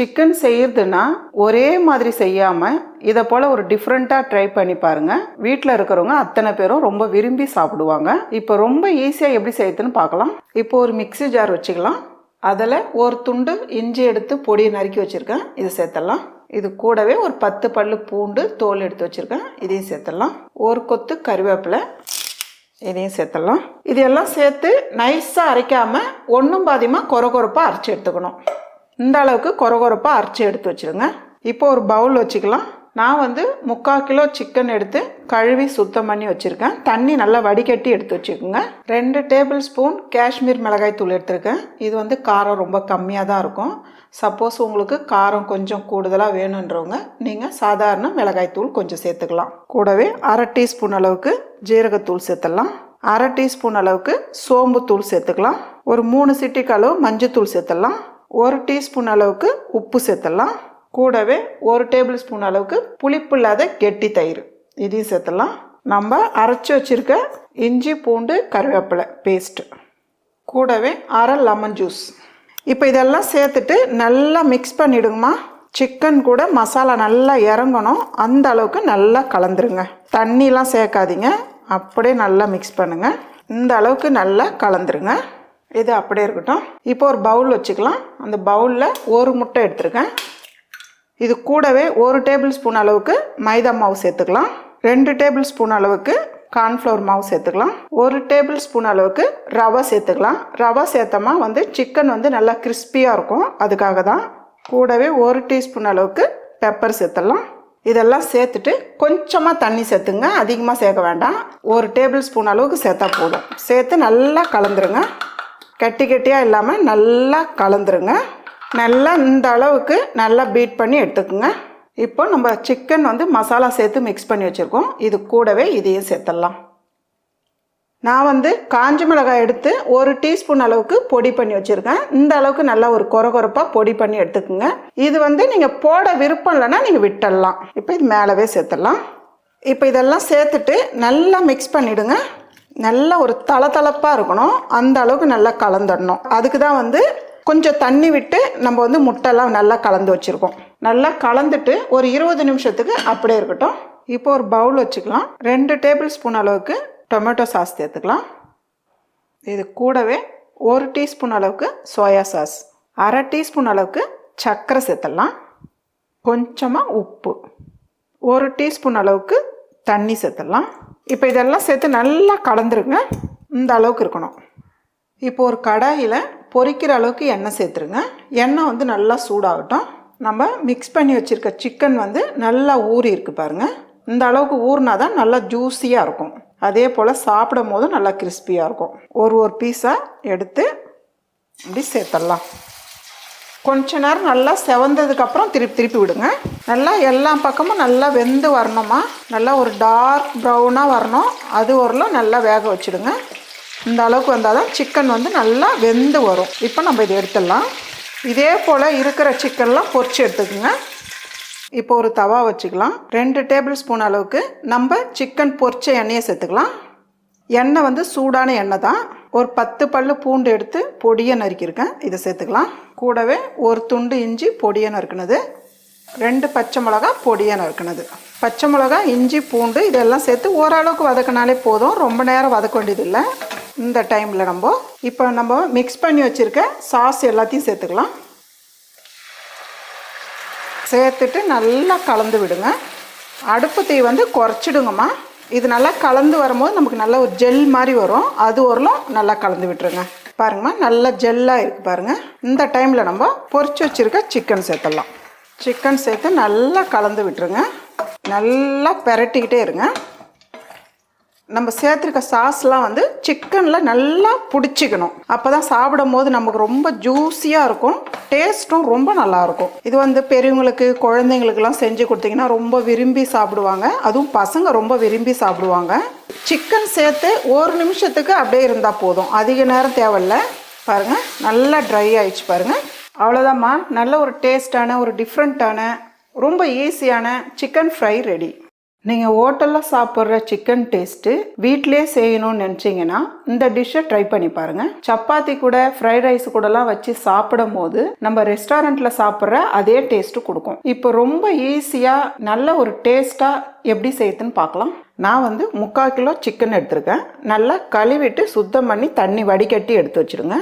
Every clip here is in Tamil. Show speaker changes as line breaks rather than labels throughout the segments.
சிக்கன் செய்யறதுன்னா ஒரே மாதிரி செய்யாமல் இதை போல் ஒரு டிஃப்ரெண்ட்டாக ட்ரை பண்ணி பாருங்கள் வீட்டில் இருக்கிறவங்க அத்தனை பேரும் ரொம்ப விரும்பி சாப்பிடுவாங்க. இப்போ ரொம்ப ஈஸியாக எப்படி செய்யுதுன்னு பார்க்கலாம். இப்போ ஒரு மிக்ஸி ஜார் வச்சுக்கலாம். அதில் ஒரு துண்டு இஞ்சி எடுத்து பொடியை நறுக்கி வச்சுருக்கேன். இதை சேர்த்துடலாம். இது கூடவே ஒரு பத்து பல்லு பூண்டு தோல் எடுத்து வச்சுருக்கேன். இதையும் சேர்த்துடலாம். ஒரு கொத்து கருவேப்பிலை இதையும் சேர்த்துடலாம். இது எல்லாம் சேர்த்து நைஸாக அரைக்காமல் ஒன்றும் பாதியமாக கொர கொரப்பாக அரைச்சி எடுத்துக்கணும். இந்த அளவுக்கு கொர கொரப்பாக அரைச்சி எடுத்து வச்சுருங்க. இப்போ ஒரு பவுல் வச்சுக்கலாம். நான் வந்து முக்கால் கிலோ சிக்கன் எடுத்து கழுவி சுத்தம் பண்ணி வச்சுருக்கேன். தண்ணி நல்லா வடிகட்டி எடுத்து வச்சுக்கோங்க ரெண்டு டேபிள் ஸ்பூன் காஷ்மீர் மிளகாய் தூள் எடுத்திருக்கேன். இது வந்து காரம் ரொம்ப கம்மியாக தான் இருக்கும். சப்போஸ் உங்களுக்கு காரம் கொஞ்சம் கூடுதலாக வேணுன்றவங்க நீங்கள் சாதாரண மிளகாய் தூள் கொஞ்சம் சேர்த்துக்கலாம். கூடவே அரை டீஸ்பூன் அளவுக்கு ஜீரகத்தூள் சேர்த்துடலாம். அரை டீஸ்பூன் அளவுக்கு சோம்பு தூள் சேர்த்துக்கலாம். ஒரு மூணு சிட்டிக்கு அளவு மஞ்சத்தூள் சேர்த்துடலாம். ஒரு டீஸ்பூன் அளவுக்கு உப்பு சேர்த்துடலாம். கூடவே ஒரு டேபிள் ஸ்பூன் அளவுக்கு புளிப்பு இல்லாத கெட்டி தயிர் இதையும் சேர்த்துடலாம். நம்ம அரைச்சி வச்சுருக்க இஞ்சி பூண்டு கருவேப்பிலை பேஸ்ட்டு கூடவே அரை லெமன் ஜூஸ் இப்போ இதெல்லாம் சேர்த்துட்டு நல்லா மிக்ஸ் பண்ணிவிடுங்கம்மா சிக்கன் கூட மசாலா நல்லா இறங்கணும். அந்த அளவுக்கு நல்லா கலந்துருங்க. தண்ணிலாம் சேர்க்காதீங்க. அப்படியே நல்லா மிக்ஸ் பண்ணுங்கள் இந்த அளவுக்கு நல்லா கலந்துருங்க. இது அப்படியே இருக்கட்டும். இப்போ ஒரு பவுல் வச்சுக்கலாம். அந்த பவுலில் ஒரு முட்டை எடுத்துருக்கேன். இது கூடவே ஒரு டேபிள் ஸ்பூன் அளவுக்கு மைதா மாவு சேர்த்துக்கலாம். ரெண்டு டேபிள் ஸ்பூன் அளவுக்கு கார்ன்ஃப்ளவர் மாவு சேர்த்துக்கலாம். ஒரு டேபிள் ஸ்பூன் அளவுக்கு ரவை சேர்த்துக்கலாம். ரவை சேர்த்தமா வந்து சிக்கன் வந்து நல்லா கிறிஸ்பியாக இருக்கும். அதுக்காக தான் கூடவே ஒரு டீஸ்பூன் அளவுக்கு பெப்பர் சேர்த்துடலாம். இதெல்லாம் சேர்த்துட்டு கொஞ்சமாக தண்ணி சேர்த்துங்க. அதிகமாக சேர்க்க வேண்டாம். ஒரு டேபிள் ஸ்பூன் அளவுக்கு சேர்த்தா போதும். சேர்த்து நல்லா கலந்துருங்க. கட்டி கட்டியாக இல்லாமல் நல்லா கலந்துருங்க. நல்லா இந்த அளவுக்கு நல்லா பீட் பண்ணி எடுத்துக்கோங்க. இப்போ நம்ம சிக்கன் வந்து மசாலா சேர்த்து மிக்ஸ் பண்ணி வச்சுருக்கோம். இது கூடவே இதையும் சேர்த்துடலாம். நான் வந்து காஞ்ச மிளகாய் எடுத்து ஒரு டீஸ்பூன் அளவுக்கு பொடி பண்ணி வச்சுருக்கேன். இந்த அளவுக்கு நல்லா ஒரு கொர கொரப்பாக பொடி பண்ணி எடுத்துக்கோங்க. இது வந்து நீங்கள் போட விருப்பம் இல்லைன்னா நீங்கள் விட்டுடலாம். இப்போ இது மேலவே சேர்த்துடலாம். இப்போ இதெல்லாம் சேர்த்துட்டு நல்லா மிக்ஸ் பண்ணிவிடுங்க நல்லா ஒரு தளதளப்பாக இருக்கணும். அந்த அளவுக்கு நல்லா கலந்துடணும். அதுக்கு தான் வந்து கொஞ்சம் தண்ணி விட்டு நம்ம வந்து முட்டைலாம் நல்லா கலந்து வச்சுருக்கோம். நல்லா கலந்துட்டு ஒரு இருபது நிமிஷத்துக்கு அப்படியே இருக்கட்டும். இப்போ ஒரு பவுல் வச்சுக்கலாம். ரெண்டு டேபிள் ஸ்பூன் அளவுக்கு டொமேட்டோ சாஸ் சேர்த்துக்கலாம். இது கூடவே ஒரு டீஸ்பூன் அளவுக்கு சோயா சாஸ். அரை டீஸ்பூன் அளவுக்கு சர்க்கரை சேர்த்துடலாம். கொஞ்சமாக உப்பு. ஒரு டீஸ்பூன் அளவுக்கு தண்ணி சேர்த்துடலாம். இப்போ இதெல்லாம் சேர்த்து நல்லா கலந்துருங்க இந்த அளவுக்கு இருக்கணும். இப்போ ஒரு கடாயில் பொரிக்கிற அளவுக்கு எண்ணெய் சேர்த்துருங்க. எண்ணெய் வந்து நல்லா சூடாகட்டும். நம்ம மிக்ஸ் பண்ணி வச்சுருக்க சிக்கன் வந்து நல்லா ஊறி இருக்கு பாருங்கள் இந்த அளவுக்கு ஊறினா தான் நல்லா ஜூஸியாக இருக்கும். அதே போல் சாப்பிடும் போதும் நல்லா கிறிஸ்பியாக இருக்கும். ஒரு ஒரு பீஸாக எடுத்து இப்படி சேர்த்துடலாம். கொஞ்ச நேரம் நல்லா செவந்ததுக்கப்புறம் திருப்பி திருப்பி விடுங்க. நல்லா எல்லா பக்கமும் நல்லா வெந்து வரணுமா? நல்லா ஒரு டார்க் ப்ரௌனாக வரணும். அது வரலாம் நல்லா வேக வச்சுடுங்க. இந்த அளவுக்கு வந்தால் தான் சிக்கன் வந்து நல்லா வெந்து வரும். இப்போ நம்ம இதை எடுத்துடலாம். இதே போல் இருக்கிற சிக்கன்லாம் பொறிச்சு எடுத்துக்கோங்க. இப்போ ஒரு தவா வச்சுக்கலாம். ரெண்டு டேபிள் ஸ்பூன் அளவுக்கு நம்ம சிக்கன் பொறிச்ச எண்ணெயை சேர்த்துக்கலாம். எண்ணெய் வந்து சூடான எண்ணெய் தான். ஒரு பத்து பல் பூண்டு எடுத்து பொடியை நறுக்கியிருக்கேன். இதை சேர்த்துக்கலாம். கூடவே ஒரு துண்டு இஞ்சி பொடியை நறுக்கினது. ரெண்டு பச்சை மிளகா பொடியை நறுக்கினது. பச்சை மிளகா இஞ்சி பூண்டு இதெல்லாம் சேர்த்து ஓரளவுக்கு வதக்கினாலே போதும். ரொம்ப நேரம் வதக்க வேண்டியதில்லை. இந்த டைமில் நம்ம இப்போ நம்ம மிக்ஸ் பண்ணி வச்சுருக்க சாஸ் எல்லாத்தையும் சேர்த்துக்கலாம். சேர்த்துட்டு நல்லா கலந்து விடுங்க. அடுப்பு தீ வந்து குறைச்சிடுங்கம்மா. இது நல்லா கலந்து வரும்போது நமக்கு நல்ல ஒரு ஜெல் மாதிரி வரும். அது வரலும் நல்லா கலந்து விட்டுருங்க. பாருங்கம்மா நல்லா ஜெல்லாக இருக்குது பாருங்கள் இந்த டைமில் நம்ம பொறிச்சு வச்சுருக்க சிக்கன் சேர்த்துடலாம். சிக்கன் சேர்த்து நல்லா கலந்து விட்டுருங்க. நல்லா பெரட்டிக்கிட்டே இருங்க. நம்ம சேர்த்துருக்க சாஸ்லாம் வந்து சிக்கனில் நல்லா பிடிச்சிக்கணும். அப்போ தான் சாப்பிடும் போது நமக்கு ரொம்ப ஜூஸியாக இருக்கும். டேஸ்ட்டும் ரொம்ப நல்லாயிருக்கும் இது வந்து பெரியவங்களுக்கு குழந்தைங்களுக்கெல்லாம் செஞ்சு கொடுத்தீங்கன்னா ரொம்ப விரும்பி சாப்பிடுவாங்க. அதுவும் பசங்க ரொம்ப விரும்பி சாப்பிடுவாங்க. சிக்கன் சேர்த்து ஒரு நிமிஷத்துக்கு அப்படியே இருந்தால் போதும். அதிக நேரம் தேவையில்ல. பாருங்கள் நல்லா ட்ரை ஆயிடுச்சு பாருங்கள் அவ்வளோதாம்மா நல்ல ஒரு டேஸ்டான ஒரு டிஃப்ரெண்ட்டான ரொம்ப ஈஸியான சிக்கன் ஃப்ரை ரெடி. நீங்கள் ஹோட்டலில் சாப்பிட்ற சிக்கன் டேஸ்ட்டு வீட்டிலே செய்யணும்னு நினச்சிங்கன்னா இந்த டிஷ்ஷை ட்ரை பண்ணி பாருங்கள் சப்பாத்தி கூட ஃப்ரைட் ரைஸ் கூடலாம் வச்சு சாப்பிடும் போது நம்ம ரெஸ்டாரண்ட்டில் சாப்பிட்ற அதே டேஸ்ட்டு கொடுக்கும். இப்போ ரொம்ப ஈஸியாக நல்ல ஒரு டேஸ்ட்டாக எப்படி செய்யுதுன்னு பார்க்கலாம். நான் வந்து முக்கால் கிலோ சிக்கன் எடுத்திருக்கேன். நல்லா கழுவிட்டு சுத்தம் பண்ணி தண்ணி வடிகட்டி எடுத்து வச்சுருங்க.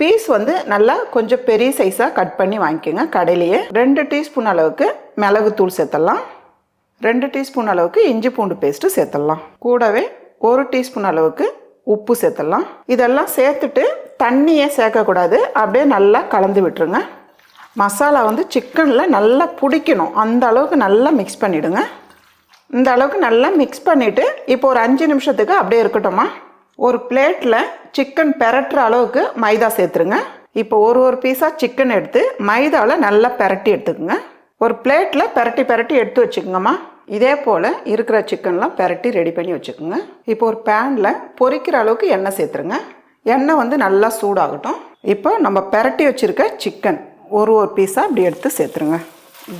பீஸ் வந்து நல்லா கொஞ்சம் பெரிய சைஸாக கட் பண்ணி வாங்கிக்கோங்க. கடையிலேயே ரெண்டு டீஸ்பூன் அளவுக்கு மிளகுத்தூள் சேர்த்தலாம் ரெண்டு டீஸ்பூன் அளவுக்கு இஞ்சி பூண்டு பேஸ்ட்டு சேர்த்துடலாம். கூடவே ஒரு டீஸ்பூன் அளவுக்கு உப்பு சேர்த்துடலாம். இதெல்லாம் சேர்த்துட்டு தண்ணியே சேர்க்கக்கூடாது. அப்படியே நல்லா கலந்து விட்டுருங்க. மசாலா வந்து சிக்கனில் நல்லா பிடிக்கணும். அந்த அளவுக்கு நல்லா மிக்ஸ் பண்ணிவிடுங்க இந்த அளவுக்கு நல்லா மிக்ஸ் பண்ணிவிட்டு இப்போ ஒரு அஞ்சு நிமிஷத்துக்கு அப்படியே இருக்கட்டுமா ஒரு பிளேட்டில் சிக்கன் பெரட்டுற அளவுக்கு மைதா சேர்த்துருங்க. இப்போ ஒரு ஒரு பீஸாக சிக்கன் எடுத்து மைதாவில் நல்லா பெரட்டி எடுத்துக்கோங்க. ஒரு பிளேட்டில் பெரட்டி பெரட்டி எடுத்து வச்சுக்கோங்கம்மா. இதே போல் இருக்கிற சிக்கன்லாம் பெரட்டி ரெடி பண்ணி வச்சுக்கோங்க. இப்போ ஒரு பேனில் பொரிக்கிற அளவுக்கு எண்ணெய் சேர்த்துருங்க. எண்ணெய் வந்து நல்லா சூடாகட்டும். இப்போ நம்ம பெரட்டி வச்சுருக்க சிக்கன் ஒரு ஒரு பீஸாக இப்படி எடுத்து சேர்த்துருங்க.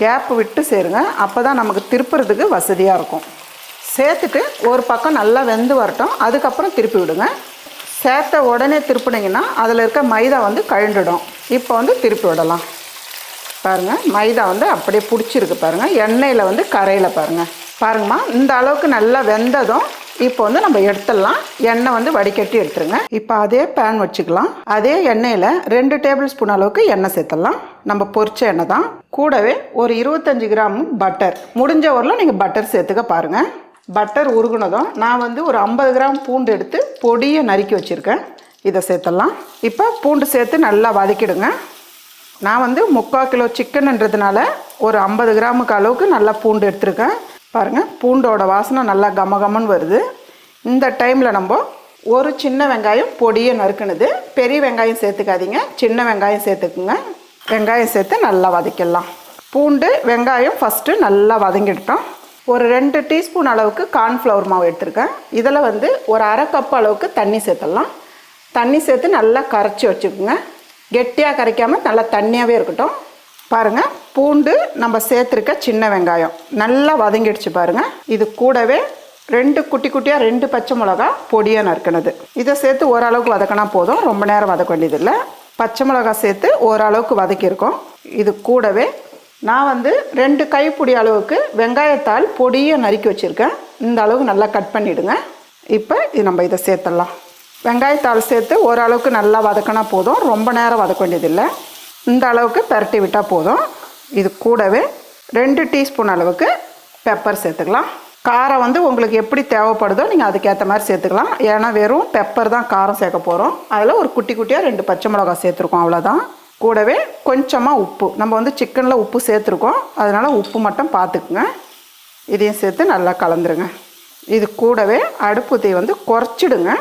கேப் விட்டு சேருங்க. அப்போ தான் நமக்கு திருப்புறதுக்கு வசதியாக இருக்கும். சேர்த்துட்டு ஒரு பக்கம் நல்லா வெந்து வரட்டும். அதுக்கப்புறம் திருப்பி விடுங்க. சேர்த்த உடனே திருப்பினீங்கன்னா அதில் இருக்க மைதா வந்து கழண்டுடும். இப்போ வந்து திருப்பி விடலாம். பாருங்கள் மைதா வந்து அப்படியே பிடிச்சிருக்கு பாருங்கள் எண்ணெயில் வந்து கரையில் பாருங்கள் பாருங்கம்மா இந்த அளவுக்கு நல்லா வெந்ததும் இப்போ வந்து நம்ம எடுத்துடலாம். எண்ணெய் வந்து வடிகட்டி எடுத்துருங்க. இப்போ அதே பேன் வச்சுக்கலாம். அதே எண்ணெயில் ரெண்டு டேபிள் ஸ்பூன் அளவுக்கு எண்ணெய் சேர்த்துடலாம். நம்ம பொரிச்ச எண்ணெய் தான். கூடவே ஒரு இருபத்தஞ்சி கிராம் பட்டர் முடிஞ்ச ஊரில் நீங்கள் பட்டர் சேர்த்துக்க பாருங்கள் பட்டர் உருகுனதும் நான் வந்து ஒரு ஐம்பது கிராம் பூண்டு எடுத்து பொடியை நறுக்கி வச்சுருக்கேன். இதை சேர்த்துடலாம். இப்போ பூண்டு சேர்த்து நல்லா வதக்கிடுங்க. நான் வந்து முக்கால் கிலோ சிக்கன்ன்றதுனால ஒரு ஐம்பது கிராமுக்கு அளவுக்கு நல்லா பூண்டு எடுத்திருக்கேன். பாருங்கள் பூண்டோட வாசனை நல்லா கம கமன்னு வருது. இந்த டைமில் நம்ம ஒரு சின்ன வெங்காயம் பொடியை நறுக்குனது. பெரிய வெங்காயம் சேர்த்துக்காதீங்க சின்ன வெங்காயம் சேர்த்துக்குங்க. வெங்காயம் சேர்த்து நல்லா வதக்கிடலாம். பூண்டு வெங்காயம் ஃபஸ்ட்டு நல்லா வதங்கிட்டோம் ஒரு ரெண்டு டீஸ்பூன் அளவுக்கு கார்ன்ஃப்ளவர் மாவு எடுத்திருக்கேன். இதில் வந்து ஒரு அரை கப் அளவுக்கு தண்ணி சேர்த்துடலாம். தண்ணி சேர்த்து நல்லா கரைச்சி வச்சுக்கோங்க. கெட்டியாக கரைக்காமல் நல்லா தண்ணியாகவே இருக்கட்டும். பாருங்கள் பூண்டு நம்ம சேர்த்துருக்க சின்ன வெங்காயம். நல்லா வதங்கிடுச்சு பாருங்கள் இது கூடவே ரெண்டு குட்டி குட்டியாக ரெண்டு பச்சை மிளகா பொடியாக நறுக்கினது. இதை சேர்த்து ஓரளவுக்கு வதக்கினா போதும். ரொம்ப நேரம் வதக்க வேண்டியதில்லை. பச்சை மிளகா சேர்த்து ஓரளவுக்கு வதக்கியிருக்கோம். இது கூடவே நான் வந்து ரெண்டு கைப்பிடி அளவுக்கு வெங்காயத்தால் பொடியை நறுக்கி வச்சுருக்கேன். இந்த அளவுக்கு நல்லா கட் பண்ணிவிடுங்க இப்போ இது நம்ம இதை சேர்த்துடலாம். வெங்காயத்தாள் சேர்த்து ஓரளவுக்கு நல்லா வதக்கினா போதும். ரொம்ப நேரம் வதக்க வேண்டியதில்லை. இந்த அளவுக்கு பரட்டி விட்டால் போதும். இது கூடவே ரெண்டு டீஸ்பூன் அளவுக்கு பெப்பர் சேர்த்துக்கலாம். காரம் வந்து உங்களுக்கு எப்படி தேவைப்படுதோ நீங்கள் அதுக்கேற்ற மாதிரி சேர்த்துக்கலாம். ஏன்னா வெறும் பெப்பர் தான் காரம் சேர்க்க போகிறோம் அதில் ஒரு குட்டி குட்டியாக ரெண்டு பச்சை மிளகா சேர்த்துருக்கோம் அவ்வளோதான் கூடவே கொஞ்சமாக உப்பு. நம்ம வந்து சிக்கனில் உப்பு சேர்த்துருக்கோம். அதனால் உப்பு மட்டும் பார்த்துக்குங்க இதையும் சேர்த்து நல்லா கலந்துருங்க. இது கூடவே அடுப்பு தீ வந்து குறைச்சிடுங்க.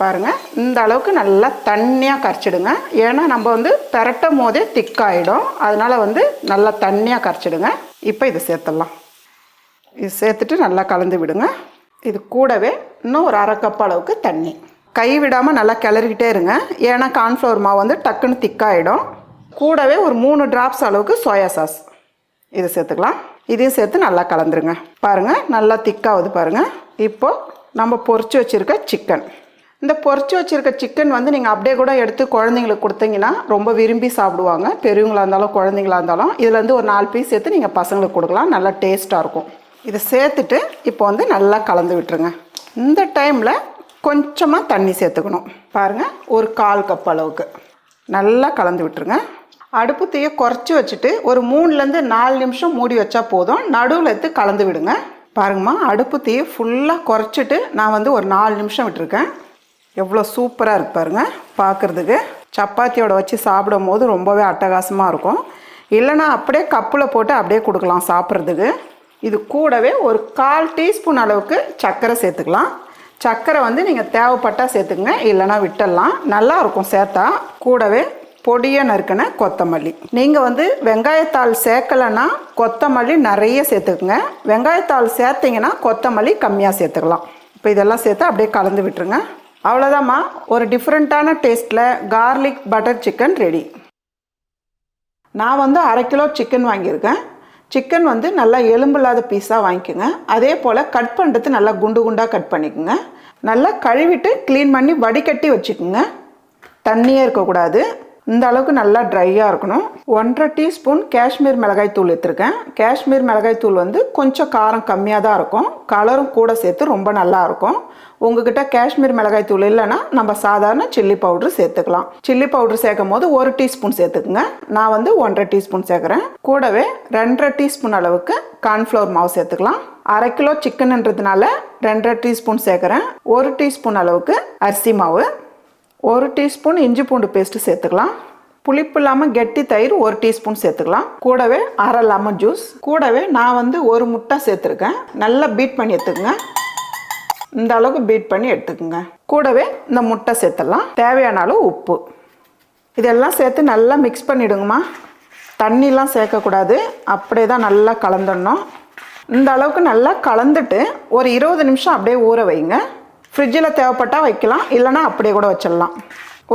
பாருங்கள் இந்த அளவுக்கு நல்லா தண்ணியாக கரைச்சிடுங்க. ஏன்னா நம்ம வந்து திரட்டும் போதே திக்காயிடும். அதனால் வந்து நல்லா தண்ணியாக கரைச்சிடுங்க. இப்போ இதை சேர்த்துடலாம். இது சேர்த்துட்டு நல்லா கலந்து விடுங்க. இது கூடவே இன்னும் ஒரு அரை கப் அளவுக்கு தண்ணி. கை விடாமல் நல்லா கிளறிக்கிட்டே இருங்க. ஏன்னா கார்ன்ஃப்ளவர் மாவு வந்து டக்குன்னு திக்காயிடும். கூடவே ஒரு மூணு ட்ராப்ஸ் அளவுக்கு சோயா சாஸ் இதை சேர்த்துக்கலாம். இதையும் சேர்த்து நல்லா கலந்துருங்க. பாருங்கள் நல்லா திக்காகுது பாருங்கள் இப்போது நம்ம பொரிச்சு வச்சுருக்க சிக்கன் இந்த பொறிச்சு வச்சுருக்க சிக்கன் வந்து நீங்கள் அப்படியே கூட எடுத்து குழந்தைங்களுக்கு கொடுத்தீங்கன்னா ரொம்ப விரும்பி சாப்பிடுவாங்க. பெரியவங்களாக இருந்தாலும் குழந்தைங்களா இருந்தாலும் இதுலேருந்து ஒரு நாலு பீஸ் சேர்த்து நீங்கள் பசங்களுக்கு கொடுக்கலாம். நல்லா டேஸ்ட்டாக இருக்கும். இதை சேர்த்துட்டு இப்போ வந்து நல்லா கலந்து விட்டுருங்க. இந்த டைமில் கொஞ்சமாக தண்ணி சேர்த்துக்கணும். பாருங்கள் ஒரு கால் கப் அளவுக்கு. நல்லா கலந்து விட்டுருங்க. அடுப்பு தீயை குறைச்சி வச்சுட்டு ஒரு மூணுலேருந்து நாலு நிமிஷம் மூடி வச்சா போதும். நடுவில் எடுத்து கலந்து விடுங்க. பாருங்கம்மா அடுப்பு தீயை ஃபுல்லாக குறைச்சிட்டு நான் வந்து ஒரு நாலு நிமிஷம் விட்டுருக்கேன். எவ்வளோ சூப்பராக இருக்கு பார்க்குறதுக்கு சப்பாத்தியோட வச்சு சாப்பிடும் போது ரொம்பவே அட்டகாசமாக இருக்கும். இல்லைனா அப்படியே கப்பில் போட்டு அப்படியே கொடுக்கலாம் சாப்பிட்றதுக்கு. இது கூடவே ஒரு கால் டீஸ்பூன் அளவுக்கு சர்க்கரை சேர்த்துக்கலாம். சர்க்கரை வந்து நீங்கள் தேவைப்பட்டால் சேர்த்துக்குங்க இல்லைனா விட்டுடலாம். நல்லாயிருக்கும் சேர்த்தா. கூடவே பொடியாக நறுக்கின கொத்தமல்லி. நீங்கள் வந்து வெங்காயத்தாள் சேர்க்கலைன்னா கொத்தமல்லி நிறைய சேர்த்துக்குங்க. வெங்காயத்தாள் சேர்த்திங்கன்னா கொத்தமல்லி கம்மியாக சேர்த்துக்கலாம். இப்போ இதெல்லாம் சேர்த்து அப்படியே கலந்து விட்டுருங்க. அவ்வளோதாம்மா ஒரு டிஃப்ரெண்ட்டான டேஸ்ட்டில் கார்லிக் பட்டர் சிக்கன் ரெடி நான் வந்து அரை கிலோ சிக்கன் வாங்கியிருக்கேன். சிக்கன் வந்து நல்லா எலும்பு இல்லாத பீஸாக வாங்கிக்கோங்க. அதே போல் கட் பண்ணுறது நல்லா குண்டு குண்டாக கட் பண்ணிக்கோங்க. நல்லா கழுவிட்டு க்ளீன் பண்ணி வடிகட்டி வச்சுக்கோங்க. தண்ணியே இருக்கக்கூடாது. இந்த அளவுக்கு நல்லா ட்ரையாக இருக்கணும். ஒன்றரை டீஸ்பூன் காஷ்மீர் மிளகாய் தூள் எடுத்துருக்கேன். காஷ்மீர் மிளகாய் தூள் வந்து கொஞ்சம் காரம் கம்மியாக தான் இருக்கும். கலரும் கூட சேர்த்து ரொம்ப நல்லா இருக்கும். உங்ககிட்ட காஷ்மீர் மிளகாய் தூள் இல்லைன்னா நம்ம சாதாரண சில்லி பவுட்ரு சேர்த்துக்கலாம். சில்லி பவுட்ரு சேர்க்கும் போது ஒரு டீஸ்பூன் சேர்த்துக்குங்க. நான் வந்து ஒன்றரை டீஸ்பூன் சேர்க்குறேன். கூடவே ரெண்டரை டீஸ்பூன் அளவுக்கு கார்ன்ஃப்ளவர் மாவு சேர்த்துக்கலாம். அரை கிலோ சிக்கன்ன்றதுனால ரெண்டரை டீஸ்பூன் சேர்க்குறேன். ஒரு டீஸ்பூன் அளவுக்கு அரிசி மாவு. ஒரு டீஸ்பூன் இஞ்சி பூண்டு பேஸ்ட்டு சேர்த்துக்கலாம். புளிப்பு இல்லாமல் கெட்டி தயிர் ஒரு டீஸ்பூன் சேர்த்துக்கலாம். கூடவே அரை லெமன் ஜூஸ். கூடவே நான் வந்து ஒரு முட்டை சேர்த்துருக்கேன். நல்லா பீட் பண்ணி எடுத்துக்கோங்க. இந்த அளவுக்கு பீட் பண்ணி எடுத்துக்கோங்க. கூடவே இந்த முட்டை சேர்த்துடலாம். தேவையான அளவு உப்பு. இதெல்லாம் சேர்த்து நல்லா மிக்ஸ் பண்ணிவிடுங்கம்மா தண்ணிலாம் சேர்க்கக்கூடாது. அப்படியே தான் நல்லா கலந்துடணும். இந்த அளவுக்கு நல்லா கலந்துட்டு ஒரு இருபது நிமிஷம் அப்படியே ஊற வைங்க. ஃப்ரிட்ஜில் தேவைப்பட்டால் வைக்கலாம் இல்லைனா அப்படியே கூட வச்சிடலாம்.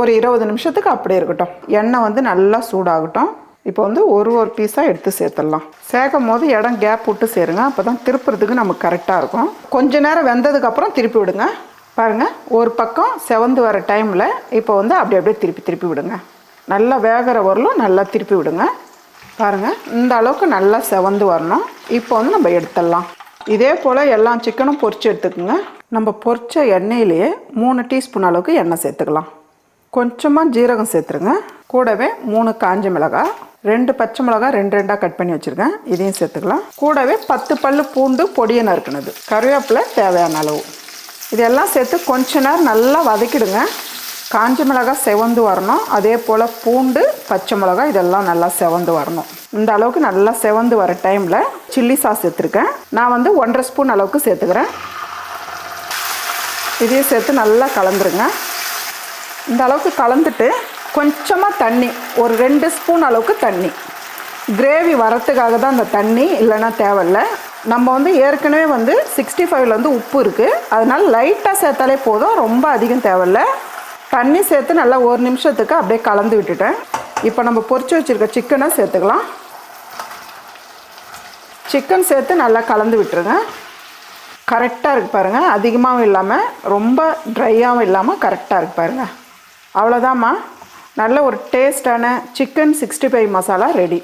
ஒரு இருபது நிமிஷத்துக்கு அப்படியே இருக்கட்டும். எண்ணெய் வந்து நல்லா சூடாகட்டும். இப்போ வந்து ஒரு ஒரு பீஸாக எடுத்து சேர்த்துடலாம். சேர்க்கும் போது இடம் கேப் விட்டு சேருங்க. அப்போ தான் திருப்புறதுக்கு நமக்கு கரெக்டாக இருக்கும். கொஞ்ச நேரம் வெந்ததுக்கப்புறம் திருப்பி விடுங்க. பாருங்கள் ஒரு பக்கம் செவந்து வர டைமில் இப்போ வந்து அப்படி அப்படியே திருப்பி திருப்பி விடுங்க. நல்லா வேகிற வரலும் நல்லா திருப்பி விடுங்க. பாருங்கள் இந்த அளவுக்கு நல்லா செவந்து வரணும். இப்போ வந்து நம்ம எடுத்துடலாம். இதே போல் எல்லா சிக்கனும் பொறிச்சு எடுத்துக்கோங்க. நம்ம பொறிச்ச எண்ணெயிலேயே மூணு டீஸ்பூன் அளவுக்கு எண்ணெய் சேர்த்துக்கலாம். கொஞ்சமாக ஜீரகம் சேர்த்துருங்க. கூடவே மூணு காஞ்ச மிளகாய் ரெண்டு பச்சை மிளகாய் ரெண்டு ரெண்டாக கட் பண்ணி வச்சுருக்கேன். இதையும் சேர்த்துக்கலாம். கூடவே பத்து பல்லு பூண்டு பொடியை நறுக்குனது. கருவேப்பிலை தேவையான அளவு. இதெல்லாம் சேர்த்து கொஞ்ச நேரம் நல்லா வதக்கிடுங்க. காஞ்ச மிளகாய் செவந்து வரணும். அதே போல் பூண்டு பச்சை மிளகாய் இதெல்லாம் நல்லா செவந்து வரணும். இந்த அளவுக்கு நல்லா செவந்து வர டைமில் சில்லி சாஸ் சேர்த்துருக்கேன் நான் வந்து ஒன்றரை ஸ்பூன் அளவுக்கு சேர்த்துக்கிறேன். இதையும் சேர்த்து நல்லா கலந்துருங்க. இந்த அளவுக்கு கலந்துட்டு கொஞ்சமாக தண்ணி ஒரு ரெண்டு ஸ்பூன் அளவுக்கு தண்ணி. கிரேவி வரத்துக்காக தான் அந்த தண்ணி இல்லைன்னா தேவையில்ல. நம்ம வந்து ஏற்கனவே வந்து சிக்ஸ்டி ஃபைவ்ல வந்து உப்பு இருக்குது அதனால் லைட்டாக சேர்த்தாலே போதும் ரொம்ப அதிகம் தேவையில்ல. தண்ணி சேர்த்து நல்லா ஒரு நிமிஷத்துக்கு அப்படியே கலந்து விட்டுட்டேன். இப்போ நம்ம பொறிச்சு வச்சுருக்க சிக்கனை சேர்த்துக்கலாம். சிக்கன் சேர்த்து நல்லா கலந்து விட்டுருங்க. கரெக்டாக இருக்கு பாருங்கள் அதிகமாகவும் இல்லாமல் ரொம்ப ட்ரையாகவும் இல்லாமல் கரெக்டாக இருக்கு பாருங்கள் அவ்வளோதாம்மா நல்ல ஒரு டேஸ்டான chicken sixty five masala ready